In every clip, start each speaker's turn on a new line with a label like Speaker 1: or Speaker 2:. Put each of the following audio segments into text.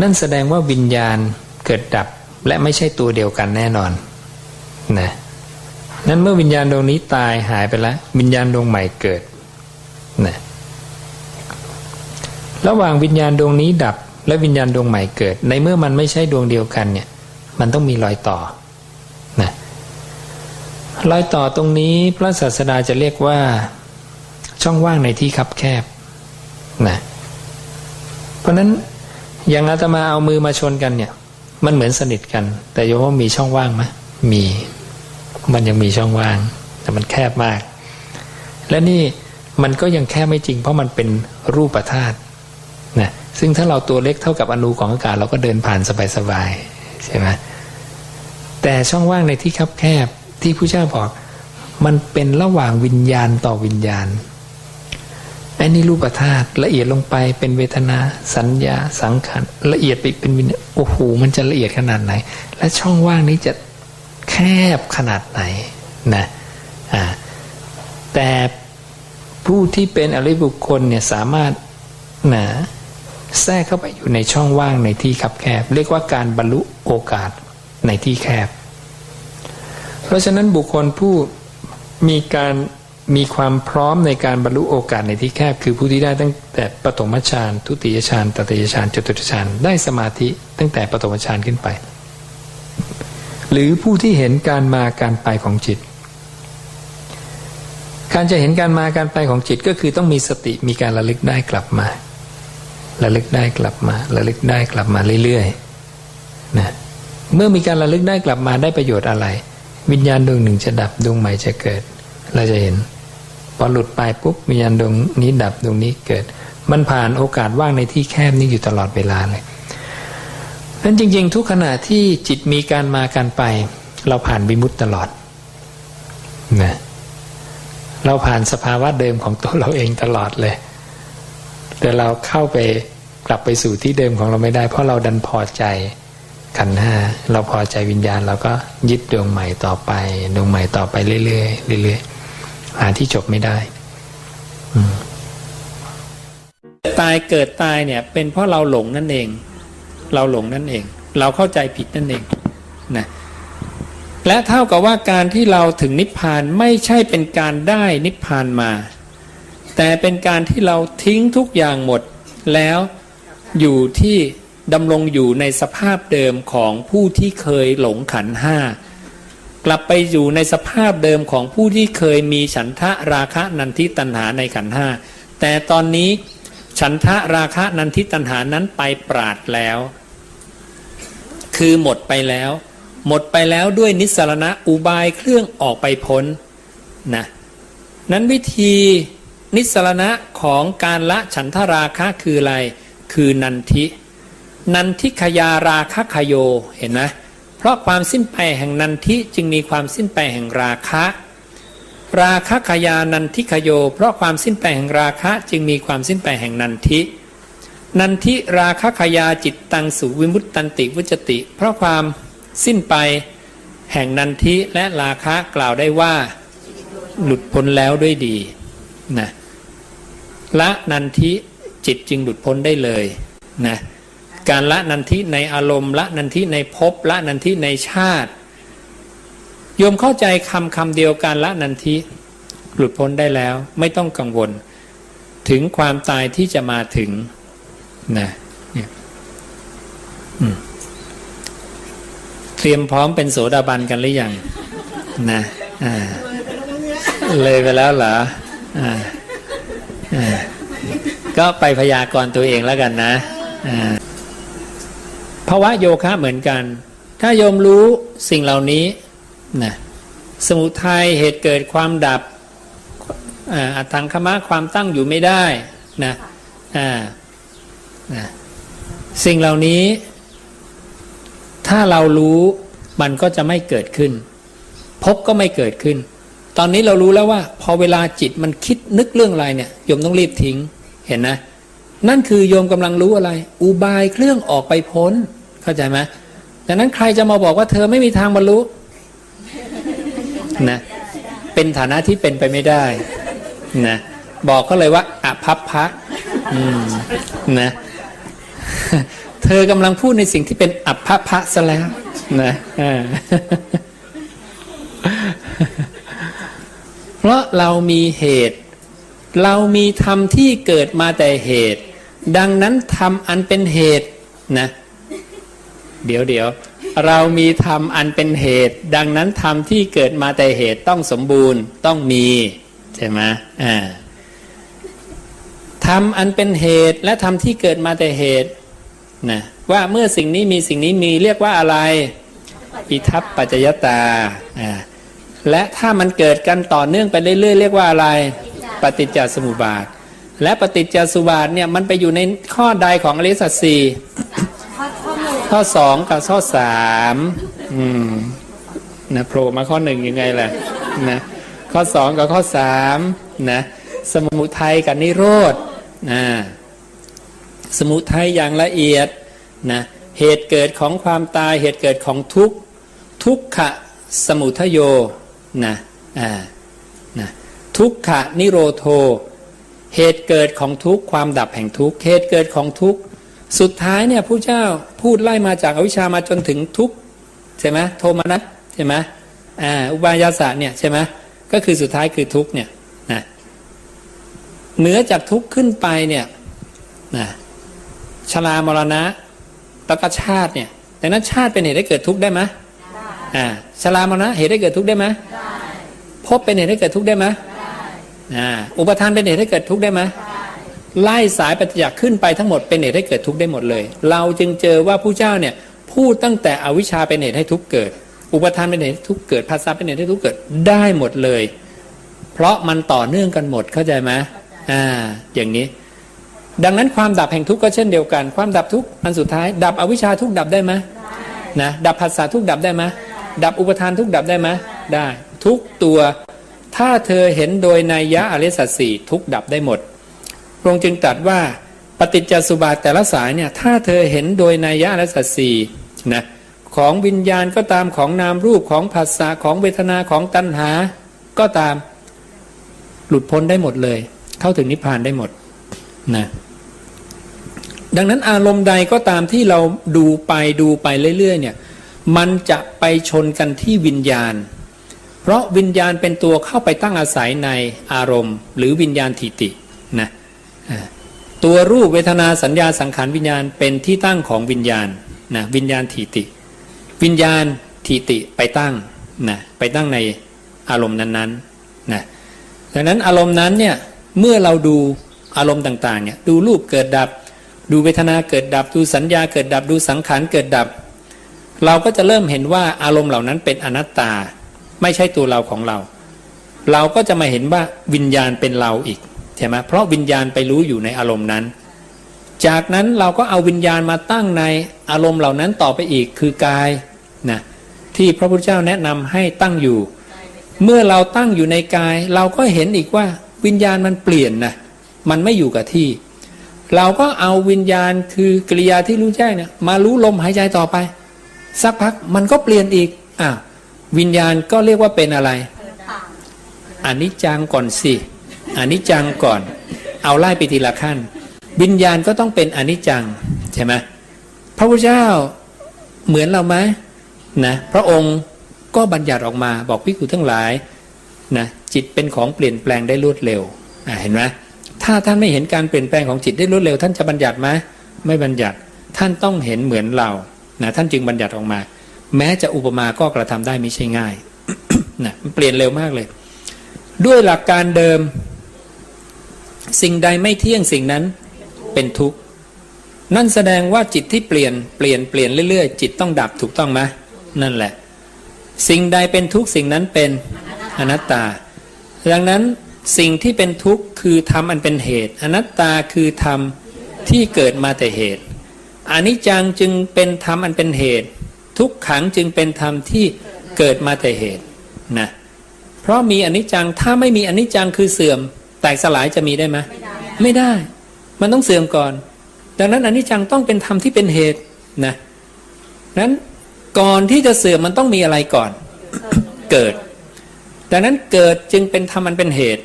Speaker 1: นั่นแสดงว่าวิญญาณเกิดดับและไม่ใช่ตัวเดียวกันแน่นอนนะนั้นเมื่อวิญญาณดวงนี้ตายหายไปแล้ววิญญาณดวงใหม่เกิดนะระหว่างวิญญาณดวงนี้ดับ และวิญญาณดวงใหม่เกิด ในเมื่อมันไม่ใช่ดวงเดียวกันเนี่ย มันต้องมีรอยต่อนะรอยต่อตรงนี้พระศาสดาจะเรียกว่าช่องว่างในที่คับแคบนะเพราะนั้น อย่างอาตมาเอามือมาชนกันเนี่ย มันเหมือนสนิทกัน แต่โยมว่ามีช่องว่างไหมมี มันยังมีช่องว่าง แต่มันแคบมาก และนี่มันก็ยังแคบไม่จริง เพราะมันเป็นรูปธาตุนะซึ่งถ้าเราตัวเล็กเท่ากับอนูของอากาศเราก็เดินผ่านสบายๆใช่ไหมแต่ช่องว่างในที่คับแคบที่ผู้เจ้าบอก มันเป็นระหว่างวิญญาณต่อวิญญาณ อันนี้รูปธาตุละเอียดลงไปเป็นเวทนาสัญญาสังขารละเอียดไปเป็นวิญญาณโอ้โหมันจะละเอียดขนาดไหน และช่องว่างนี้จะแคบขนาดไหนนะอ่าแต่ผู้ที่เป็นอริบุคคลเนี่ยสามารถนะแทรกเข้าไปอยู่ในช่องว่างในที่คับแคบ เรียกว่าการบรรลุโอกาสในที่แคบ เพราะฉะนั้นบุคคลผู้มีการ มีความพร้อมในการบรรลุโอกาสในที่แคบ คือผู้ที่ได้ตั้งแต่ปฐมฌานทุติยฌานตติยฌานจตุตฌานได้สมาธิตั้งแต่ปฐมฌานขึ้นไป หรือผู้ที่เห็นการมาการไปของจิต การจะเห็นการมาการไปของจิตก็คือต้องมีสติมีการระลึกได้กลับมาระลึกได้กลับมาระลึกได้กลับมาเรื่อยๆนะเมื่อมีการระลึกได้กลับมาได้ประโยชน์อะไร วิญญาณดวงหนึ่งจะดับดวงใหม่จะเกิด เราจะเห็น พอหลุดไปปุ๊บวิญญาณดวงนี้ดับดวงนี้เกิด มันผ่านโอกาสว่างในที่แคบนี้อยู่ตลอดเวลาเลยนั้นจริง ๆ ทุกขณะที่จิตมีการมาการไป เราผ่านวิมุตตลอดนะเราผ่านสภาวะเดิมของตัวเราเองตลอดเลย แต่เราเข้าไปกลับไปสู่ที่เดิมของเราไม่ได้ เพราะเราดันพอใจขันห้าเราพอใจวิญญาณ เราก็ยึดดวงใหม่ต่อไป ดวงใหม่ต่อไปเรื่อยๆเรื่อยๆ หาที่จบไม่ได้ตายเกิดตายเนี่ย เป็นเพราะเราหลงนั่นเอง เราหลงนั่นเอง เราเข้าใจผิดนั่นเองนะและเท่ากับว่าการที่เราถึงนิพพานไม่ใช่เป็นการได้นิพพานมา แต่เป็นการที่เราทิ้งทุกอย่างหมด แล้วอยู่ที่ดำรงอยู่ในสภาพเดิมของผู้ที่เคยหลงขันห้า กลับไปอยู่ในสภาพเดิมของผู้ที่เคยมีฉันทะราคะนันทิตัณหาในขันห้าแต่ตอนนี้ฉันทะราคะนันทิตัณหานั้นไปปราดแล้ว คือหมดไปแล้ว หมดไปแล้วด้วยนิสรณะอุบายเครื่องออกไปพ้นนะนั้นวิธีนิสรณะของการละฉันทราคะคืออะไร คือนันทิ นันทิขยาราคะขโยเห็นไหม เพราะความสิ้นไปแห่งนันทิจึงมีความสิ้นไปแห่งราคะ ราคะขยานันทิขโย เพราะความสิ้นไปแห่งราคะจึงมีความสิ้นไปแห่งนันทิ นันทิราคะขยาจิตตังสุวิมุตตันติวุจติ เพราะความสิ้นไปแห่งนันทิและราคะกล่าวได้ว่า หลุดพ้นแล้วด้วยดีนะละนันทิจิตจึงหลุดพ้นได้เลยนะ การละนันทิในอารมณ์ละนันทิในภพละนันทิในชาติโยมเข้าใจคำคำเดียวการละนันทิหลุดพ้นได้แล้วไม่ต้องกังวล ถึงความตายที่จะมาถึงนะเนี่ยเตรียมพร้อมเป็นโสดาบันกันหรือยังนะอ่าเลยไปแล้วเหรออ่าก็ไปพยากรณ์ตัวเองแล้วกันนะ ภาวะโยคะเหมือนกัน ถ้าโยมรู้สิ่งเหล่านี้นะสมุทัยเหตุเกิดความดับอัตังคมะความตั้งอยู่ไม่ได้นะนะสิ่งเหล่านี้ ถ้าเรารู้มันก็จะไม่เกิดขึ้น พบก็ไม่เกิดขึ้น ตอนนี้เรารู้แล้วว่า พอเวลาจิตมันคิดนึกเรื่องอะไรเนี่ยโยมต้องรีบทิ้งเห็นนะ นั่นคือโยมกำลังรู้อะไร อุบายเครื่องออกไปพ้น เข้าใจไหมดังนั้นใครจะมาบอกว่าเธอไม่มีทางบรรลุนะเป็นฐานะที่เป็นไปไม่ได้นะบอกเขาเลยว่าอภัพพะนะเธอกำลังพูดในสิ่งที่เป็นอัปภพะซะแล้วนะเพราะเรามีเหตุ เรามีธรรมที่เกิดมาแต่เหตุ ดังนั้นธรรมอันเป็นเหตุนะ เดี๋ยวเดี๋ยวเรามีธรรมอันเป็นเหตุ ดังนั้นธรรมที่เกิดมาแต่เหตุต้องสมบูรณ์ต้องมีใช่ไหมอ่าธรรมอันเป็นเหตุและธรรมที่เกิดมาแต่เหตุนะว่าเมื่อสิ่งนี้มีสิ่งนี้มีเรียกว่าอะไรอิทัปปัจจยตาอ่าและถ้ามันเกิดกันต่อเนื่องไปเรื่อยๆเรียกว่าอะไร ปฏิจจสมุปบาท และปฏิจจสมุปบาทเนี่ยมันไปอยู่ในข้อใดของอริสัจสี่
Speaker 2: ข้อ
Speaker 1: สองกับข้อสามอืมนะโผล่มาข้อหนึ่งยังไงล่ะนะข้อสองกับข้อสามนะสมุทัยกับนิโรธนะสมุทัยอย่างละเอียดนะเหตุเกิดของความตายเหตุเกิดของทุกข์ทุกขะสมุทโยนะอ่านะทุกขะนิโรโท เหตุเกิดของทุกข์ความดับแห่งทุกข์เหตุเกิดของทุกข์ สุดท้ายเนี่ยผู้เจ้าพูดไล่มาจากอวิชชามาจนถึงทุกข์ใช่ไหมโทมานัสใช่ไหมอ่าอุบายาสะเนี่ยใช่ไหมก็คือสุดท้ายคือทุกข์เนี่ยนะเหนือจากทุกข์ขึ้นไปเนี่ยนะชรามรณะแล้วก็ชาติเนี่ยดังนั้นชาติเป็นเหตุให้เกิดทุกข์ได้ไหมอ่าชรามรณะเหตุให้เกิดทุกข์ได้ไหมภพเป็นเหตุให้เกิดทุกข์ได้ไหมอ่าอุปทานเป็นเหตุให้เกิดทุกข์ได้ไหมไไล่สายปฏิจจ์ขึ้นไปทั้งหมดเป็นเหตุให้เกิดทุกข์ได้หมดเลย เราจึงเจอว่าผู้เจ้าเนี่ยพูดตั้งแต่อวิชชาเป็นเหตุให้ทุกข์เกิด อุปทานเป็นเหตุให้ทุกข์เกิดภาษาเป็นเหตุให้ทุกข์เกิดได้หมดเลย เพราะมันต่อเนื่องกันหมดเข้าใจไหมอ่า อย่างนี้ ดังนั้นความดับแห่งทุกข์ก็เช่นเดียวกัน ความดับทุกข์อันสุดท้าย ดับอวิชชาทุกข์ดับได้ไหมนะดับภาษาทุกข์ดับได้ไหมดับอุปทานทุกข์ดับได้ไหมได้ ทุกตัว ถ้าเธอเห็นโดยนัยยะอริสัจสี่ทุกข์ดับได้หมด พระองค์จึงตรัสว่าปฏิจจสุบาทแต่ละสายเนี่ยถ้าเธอเห็นโดยนัยยะอริยสัจสีนะของวิญญาณก็ตามของนามรูปของภาษาของเวทนาของตัณหา ก็ตามหลุดพ้นได้หมดเลย เข้าถึงนิพพานได้หมดนะดังนั้นอารมณ์ใดก็ตามที่เราดูไปดูไปเรื่อยๆเนี่ยมันจะไปชนกันที่วิญญาณ เพราะวิญญาณเป็นตัวเข้าไปตั้งอาศัยในอารมณ์ หรือวิญญาณทิตินะอ่า ตัวรูปเวทนาสัญญาสังขารวิญญาณเป็นที่ตั้งของวิญญาณนะวิญญาณทิติ วิญญาณทิติไปตั้งนะไปตั้งในอารมณ์นั้นๆนะดังนั้นอารมณ์นั้นเนี่ยเมื่อเราดูอารมณ์ต่างๆเนี่ยดูรูปเกิดดับ ดูเวทนาเกิดดับ ดูสัญญาเกิดดับ ดูสังขารเกิดดับ เราก็จะเริ่มเห็นว่าอารมณ์เหล่านั้นเป็นอนัตตา ไม่ใช่ตัวเราของเรา เราก็จะมาเห็นว่าวิญญาณเป็นเราอีก ช่ไหมเพราะวิญญาณไปรู้อยู่ในอารมณ์นั้น จากนั้นเราก็เอาวิญญาณมาตั้งในอารมณ์เหล่านั้นต่อไปอีกคือกายนะที่พระพุทธเจ้าแนะนำให้ตั้งอยู่ เมื่อเราตั้งอยู่ในกาย เราก็เห็นอีกว่าวิญญาณมันเปลี่ยนนะมันไม่อยู่กับที่ เราก็เอาวิญญาณคือกริยาที่รู้แจ้งเนี่ยมารู้ลมหายใจต่อไป สักพักมันก็เปลี่ยนอีกอะวิญญาณก็เรียกว่าเป็นอะไรอนิจจังก่อนสิ อนิจจังก่อน เอาไล่ไปทีละขั้น วิญญาณก็ต้องเป็นอนิจจังใช่ไหมพระพุทธเจ้าเหมือนเราไหมนะพระองค์ก็บัญญัติออกมาบอกพิกุทั้งหลายนะจิตเป็นของเปลี่ยนแปลงได้รวดเร็วเห็นไหมถ้าท่านไม่เห็นการเปลี่ยนแปลงของจิตได้รวดเร็ว ท่านจะบัญญัติไหมไม่บัญญัติท่านต้องเห็นเหมือนเรานะท่านจึงบัญญัติออกมา แม้จะอุปมาก็กระทำได้ไม่ใช่ง่ายนะมันเปลี่ยนเร็วมากเลย ด้วยหลักการเดิม สิ่งใดไม่เที่ยงสิ่งนั้นเป็นทุกข์นั่นแสดงว่าจิตที่เปลี่ยนเปลี่ยนเปลี่ยนเรื่อยๆ จิตต้องดับถูกต้องไหมนั่นแหละ สิ่งใดเป็นทุกข์สิ่งนั้นเป็นอนัตตา ดังนั้นสิ่งที่เป็นทุกข์คือธรรมอันเป็นเหตุ อนัตตาคือธรรมที่เกิดมาแต่เหตุอนิจจังจึงเป็นธรรมอันเป็นเหตุ ทุกขังจึงเป็นธรรมที่เกิดมาแต่เหตุนะเพราะมีอนิจจังถ้าไม่มีอนิจจังคือเสื่อม แตกสลายจะมีได้ไหมไม่ได้ มันต้องเสื่อมก่อน ดังนั้นอนิจจังต้องเป็นธรรมที่เป็นเหตุนะนั้นก่อนที่จะเสื่อมมันต้องมีอะไรก่อน เกิด ดังนั้นเกิดจึงเป็นธรรมอันเป็นเหตุ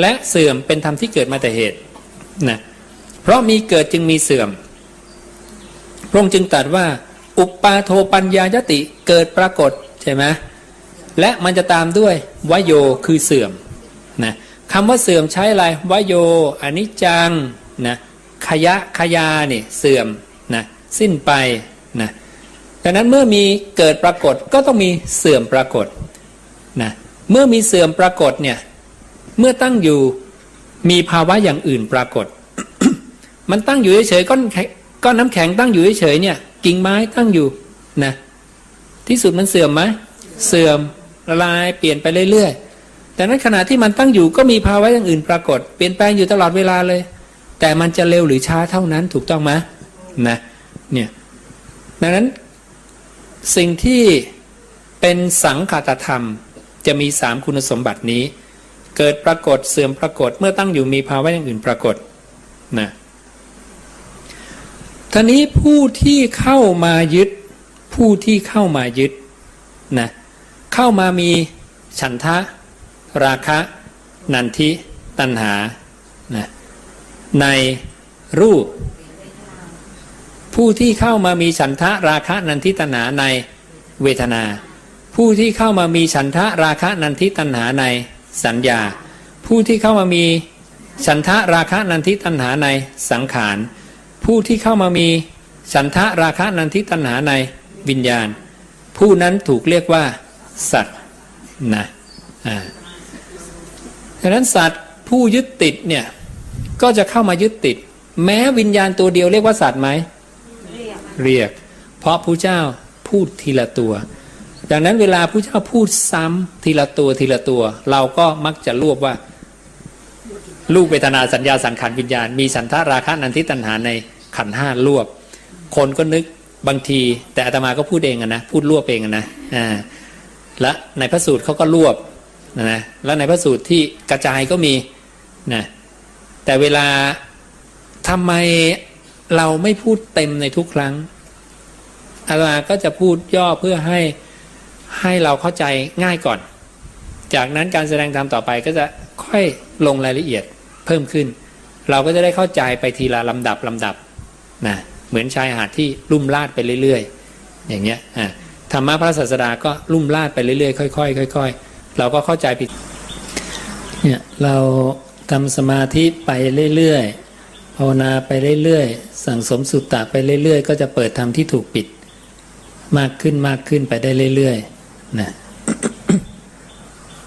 Speaker 1: และเสื่อมเป็นธรรมที่เกิดมาแต่เหตุนะเพราะมีเกิดจึงมีเสื่อมพระองค์จึงตรัสว่า อุปปาโทปัญญายติเกิดปรากฏใช่ไหมและมันจะตามด้วยวโยคือเสื่อมนะ คำว่าเสื่อมใช้อะไรวโยอนิจจังนะขยะขยาเนี่ยเสื่อมนะสิ้นไปนะดังนั้นเมื่อมีเกิดปรากฏก็ต้องมีเสื่อมปรากฏนะเมื่อมีเสื่อมปรากฏเนี่ยเมื่อตั้งอยู่มีภาวะอย่างอื่นปรากฏ มันตั้งอยู่เฉยๆก้อนก้อนน้ำแข็งตั้งอยู่เฉยๆเนี่ยกิ่งไม้ตั้งอยู่นะที่สุดมันเสื่อมไหมเสื่อมละลายเปลี่ยนไปเรื่อยๆ แต่นั้นขณะที่มันตั้งอยู่ก็มีภาวะอย่างอื่นปรากฏ เปลี่ยนแปลงอยู่ตลอดเวลาเลย แต่มันจะเร็วหรือช้าเท่านั้นถูกต้องไหมนะเนี่ยดังนั้นสิ่งที่เป็นสังขตธรรม จะมีสามคุณสมบัตินี้ เกิดปรากฏเสื่อมปรากฏเมื่อตั้งอยู่มีภาวะอย่างอื่นปรากฏนะท่านี้ผู้ที่เข้ามายึด ผู้ที่เข้ามายึดนะเข้ามามีฉันทะ ราคะ นันทิตัณหานะในรูป ผู้ที่เข้ามามีฉันทะราคะนันทิตัณหาในเวทนา ผู้ที่เข้ามามีฉันทะราคะนันทิตัณหาในสัญญา ผู้ที่เข้ามามีฉันทะราคะนันทิตัณหาในสังขาร ผู้ที่เข้ามามีฉันทะราคะนันทิตัณหาในวิญญาณ ผู้นั้นถูกเรียกว่าสัตว์นะอ่า ดังนั้นสัตว์ผู้ยึดติดเนี่ยก็จะเข้ามายึดติด แม้วิญญาณตัวเดียวเรียกว่าสัตว์ไหม
Speaker 2: เรียก
Speaker 1: เรียกเพราะผู้เจ้าพูดทีละตัว ดังนั้นเวลาผู้เจ้าพูดซ้ำทีละตัวทีละตัว เราก็มักจะรวบว่า ลูกเวทนาสัญญาสังขารวิญญาณ มีสันทาราคะนันทิตัณหาในขันธ์ห้ารวบ คนก็นึกบางที แต่อาตมาก็พูดเองอะนะพูดรวบเองอะนะอ่าและในพระสูตรเขาก็รวบ นะแล้วในพระสูตรที่กระจายก็มีนะแต่เวลาทำไมเราไม่พูดเต็มในทุกครั้งอาตมาก็จะพูดย่อเพื่อให้ให้เราเข้าใจง่ายก่อน จากนั้นการแสดงธรรมต่อไปก็จะค่อยลงรายละเอียดเพิ่มขึ้น เราก็จะได้เข้าใจไปทีละลำดับลำดับนะเหมือนชายหาดที่ลุ่มลาดไปเรื่อย ๆ อย่างเงี้ยธรรมะพระศาสดาก็ลุ่มลาดไปเรื่อยๆค่อยๆค่อยๆ เราก็เข้าใจผิดเนี่ยเราทำสมาธิไปเรื่อยๆภาวนาไปเรื่อยๆสั่งสมสุตตะไปเรื่อยๆ ก็จะเปิดธรรมที่ถูกปิด มากขึ้นมากขึ้นไปได้เรื่อยๆนะ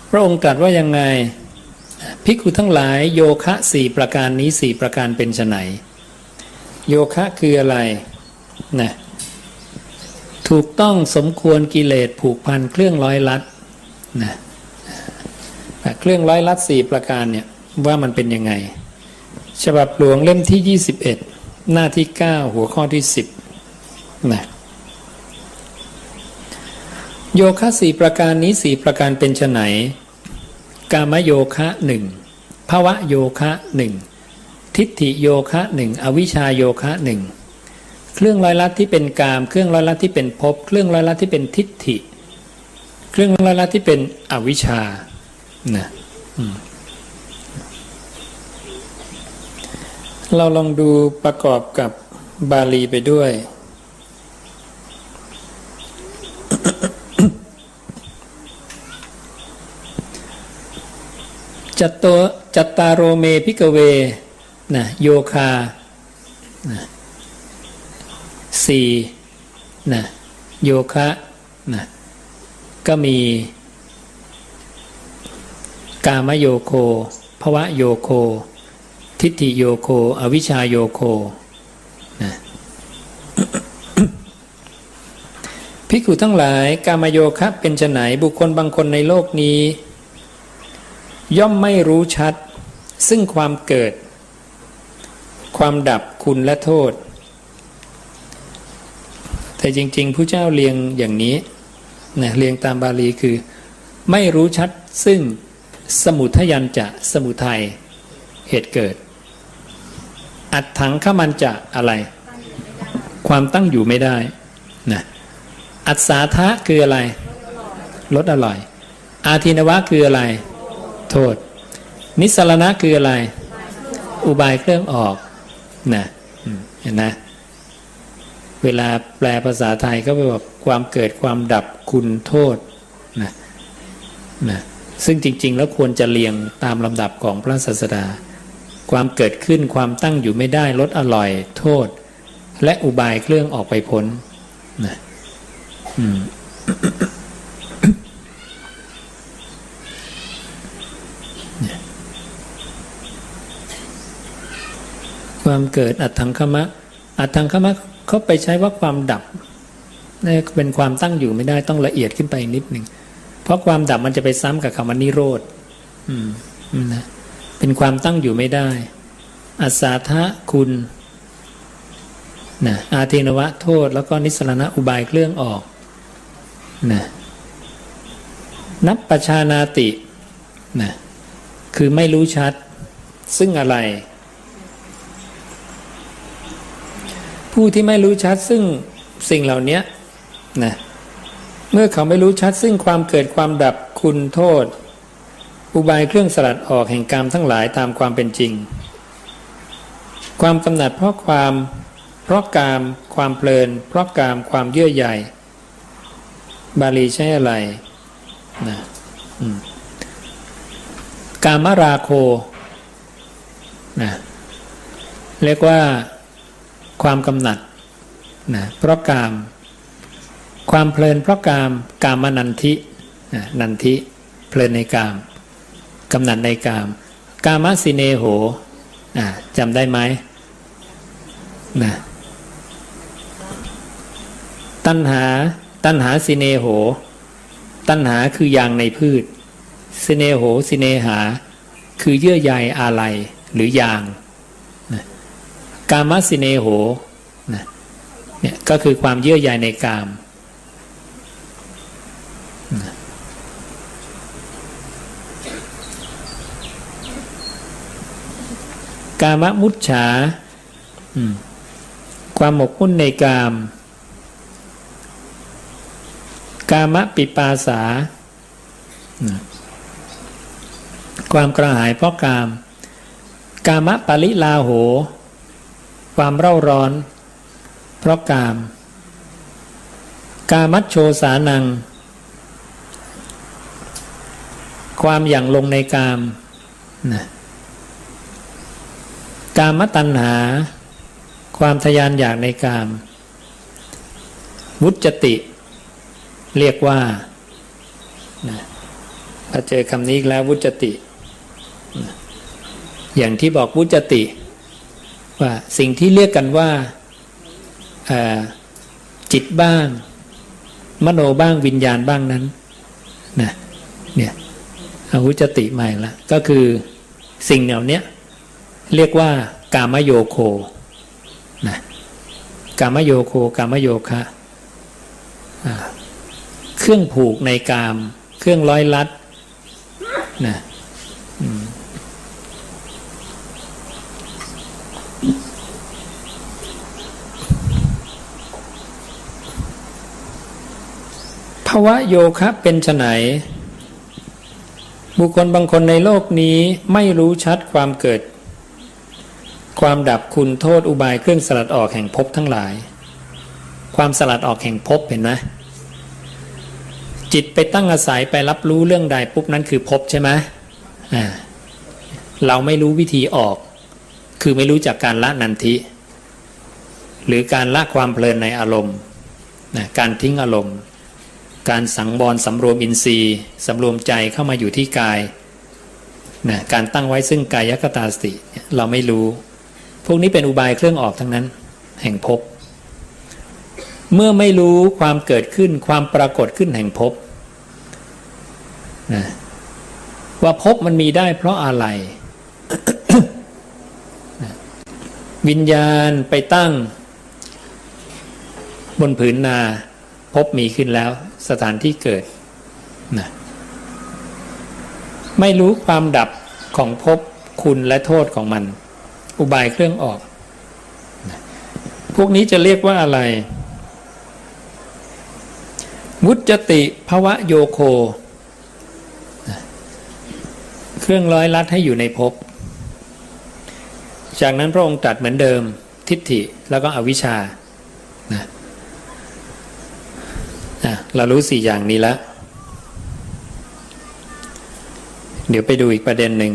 Speaker 1: พระองค์ตรัสว่ายังไงภิกขุทั้งหลายโยคะสี่ประการนี้สี่ประการเป็นไฉนโยคะคืออะไรนะถูกต้องสมควรกิเลสผูกพันเครื่องร้อยลัดนะ เครื่องร้อยลัดสี่ประการเนี่ยว่ามันเป็นยังไง ฉบับหลวงเล่มที่ 21 หน้าที่ 9 หัวข้อที่ 10นะโยคะสี่ประการนี้สี่ประการเป็นไนกามโยคะหนึ่งภวะโยคะหนึ่งทิฏฐิโยคะหนึ่งอวิชชาโยคะหนึ่งเครื่องร้อยลัดที่เป็นกาม เครื่องร้อยลัดที่เป็นภพเครื่องร้อยลัดที่เป็นทิฏฐิ เครื่องร้อยลัดที่เป็นอวิชชา นะเราลองดูประกอบกับบาลีไปด้วย จัตโตจัตตารโรเมพิกเวนะโยคานะสี่นะโยคะนะก็มี กามโยโคภวะโยโค ทิฏฐิโยโค อวิชาโยโคนะภิกขุทั้งหลายกามโยคะเป็นไฉนบุคคลบางคนในโลกนี้ ย่อมไม่รู้ชัด ซึ่งความเกิด ความดับคุณและโทษ แต่จริงๆผู้เจ้าเรียงอย่างนี้นะเรียงตามบาลีคือ ไม่รู้ชัดซึ่ง สมุทยันจะสมุทัยเหตุเกิด อัดถังขมันจะอะไร ความตั้งอยู่ไม่ได้นะอัศาทะคืออะไรลดอร่อย อาทินวะคืออะไร โทษ นิสรณะคืออะไร อุบายเครื่องออกนะเห็นนะเวลาแปลภาษาไทยก็ไปบอกความเกิดความดับคุณโทษนะนะ ซึ่งจริงๆ แล้วควรจะเรียงตามลำดับของพระศาสดา ความเกิดขึ้นความตั้งอยู่ไม่ได้ลดอร่อย โทษ และอุบายเครื่องออกไปพ้นนะอืมความเกิดอัตถังคมะ อัตถังคมะเขาไปใช้ว่าความดับนี่เป็นความตั้งอยู่ไม่ได้ต้องละเอียดขึ้นไปนิดหนึ่ง เพราะความดับมันจะไปซ้ำกับคำว่านิโรธอืมนะเป็นความตั้งอยู่ไม่ได้ อัศาทะคุณนะอาเทนวะโทษแล้วก็นิสรณะอุบายเครื่องออกนะนับประชานาตินะคือไม่รู้ชัด ซึ่งอะไร ผู้ที่ไม่รู้ชัดซึ่งสิ่งเหล่านี้นะ เมื่อเขาไม่รู้ชัดซึ่งความเกิดความดับคุณโทษ อุบายเครื่องสลัดออกแห่งกรรมทั้งหลายตามความเป็นจริง ความกำหนัดเพราะความ เพราะกาม ความเพลิน เพราะกาม ความเยื่อใยบาลีใช้อะไรนะอืมกามราโคนะเรียกว่าความกำหนัดนะเพราะกาม ความเพลินเพราะกามกามนันทินันทิเพลินในกามกำหนัดในกาม กามสิเนโหนะจำได้ไหมนะตัณหาตัณหาสิเนโห ตัณหาคือยางในพืชสิเนโหสิเนหา คือเยื่อใยอะไรหรือยางนะกามสิเนโหนะเนี่ยก็คือความเยื่อใยในกามนะกามมุจฉาความหมกมุ่นในกาม กามปิปาสา ความกระหายเพราะกาม กามปริลาโห ความเร่าร้อน เพราะกาม กามัชโชสานัง ความอย่างลงในกามนะ กามตัณหา ความทยานอยากในกาม วุจติ เรียกว่าพอเจอคำนี้แล้ววุจติ อย่างที่บอกวุจติ ว่าสิ่งที่เรียกกันว่าจิตบ้าง มโนบ้างวิญญาณบ้างนั้นนะเนี่ยอาวุจติใหม่ละก็คือสิ่งเหล่านี้ เรียกว่ากามโยโคนะกามโยโคกามโยคะเครื่องผูกในกาม เครื่องร้อยลัดนะภาวะโยคะเป็นไนบุคคลบางคนในโลกนี้ไม่รู้ชัดความเกิด ความดับคุณโทษอุบายเครื่องสลัดออกแห่งภพทั้งหลาย ความสลัดออกแห่งภพเห็นไหมจิตไปตั้งอาศัยไปรับรู้เรื่องใดปุ๊บนั้นคือภพใช่ไหมอ่าเราไม่รู้วิธีออก คือไม่รู้จากการละนันทิ หรือการละความเพลินในอารมณ์นะการทิ้งอารมณ์ การสังบรสำรวมอินทรีย์สำรวมใจเข้ามาอยู่ที่กายนะการตั้งไว้ซึ่งกายคตาสติเราไม่รู้ พวกนี้เป็นอุบายเครื่องออกทั้งนั้น แห่งภพเมื่อไม่รู้ความเกิดขึ้นความปรากฏขึ้นแห่งภพนะว่าภพมันมีได้เพราะอะไร วิญญาณไปตั้ง บนผืนนาพบมีขึ้นแล้ว สถานที่เกิดนะไม่รู้ความดับของภพคุณและโทษของมัน อุบายเครื่องออก พวกนี้จะเรียกว่าอะไรมุจติภวะโยโค เครื่องร้อยลัดให้อยู่ในภพจากนั้นพระองค์ตรัสเหมือนเดิมทิฏฐิแล้วก็อวิชชานะเรารู้สี่อย่างนี้แล้ว เดี๋ยวไปดูอีกประเด็นหนึ่ง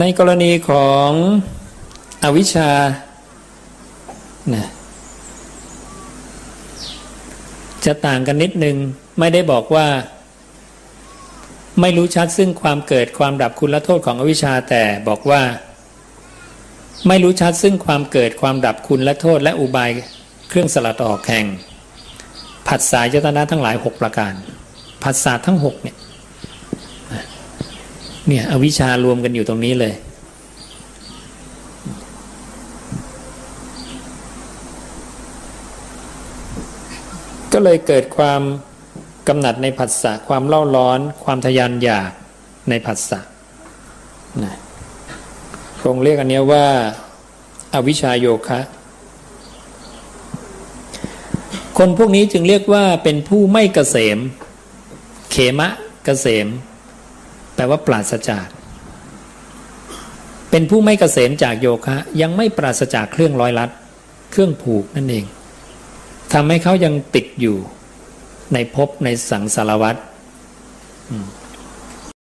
Speaker 1: ในกรณีของอวิชชานะจะต่างกันนิดนึง ไม่ได้บอกว่า ไม่รู้ชัดซึ่งความเกิดความดับคุณและโทษของอวิชชาแต่บอกว่า ไม่รู้ชัดซึ่งความเกิดความดับคุณและโทษและอุบายเครื่องสลัดออกแห่งผัสสะยตนะทั้งหลายหกประการผัสสะทั้งหกเนี่ย เนี่ยอวิชารวมกันอยู่ตรงนี้เลย ก็เลยเกิดความกำหนัดในผัสสะความเล่าร้อน ความทยานอยากในผัสสะนะคงเรียกอันนี้ว่าอาวิชชาโยคะ คนพวกนี้จึงเรียกว่าเป็นผู้ไม่เกษม เขมะเกษม แปลว่าปราศจาก เป็นผู้ไม่เกษมจากโยคะ ยังไม่ปราศจากเครื่องร้อยลัด เครื่องผูกนั่นเองทำให้เขายังติดอยู่ในภพในสังสารวัฏอืม